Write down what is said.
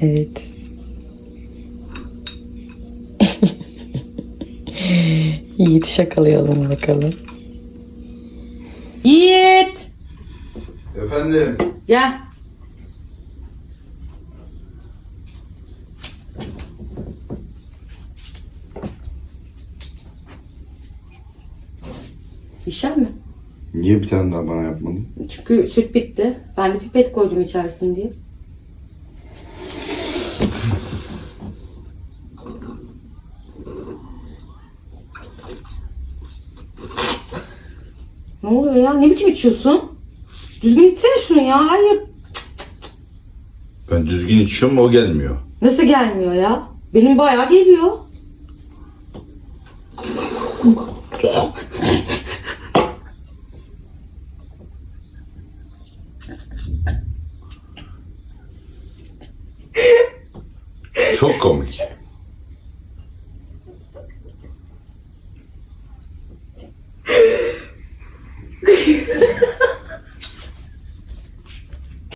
Evet. Yiğit'i şakalayalım bakalım. Yiğit! Efendim. Gel. İşer mi? Niye bir tane daha bana yapmadın? Çünkü süt bitti. Ben de pipet koydum içerisine diye. Ne oluyor ya? Ne biçim içiyorsun? Düzgün içsene şunu ya. Her yer Ben düzgün içiyorum o gelmiyor. Nasıl gelmiyor ya? Benim bayağı geliyor. Çok komik.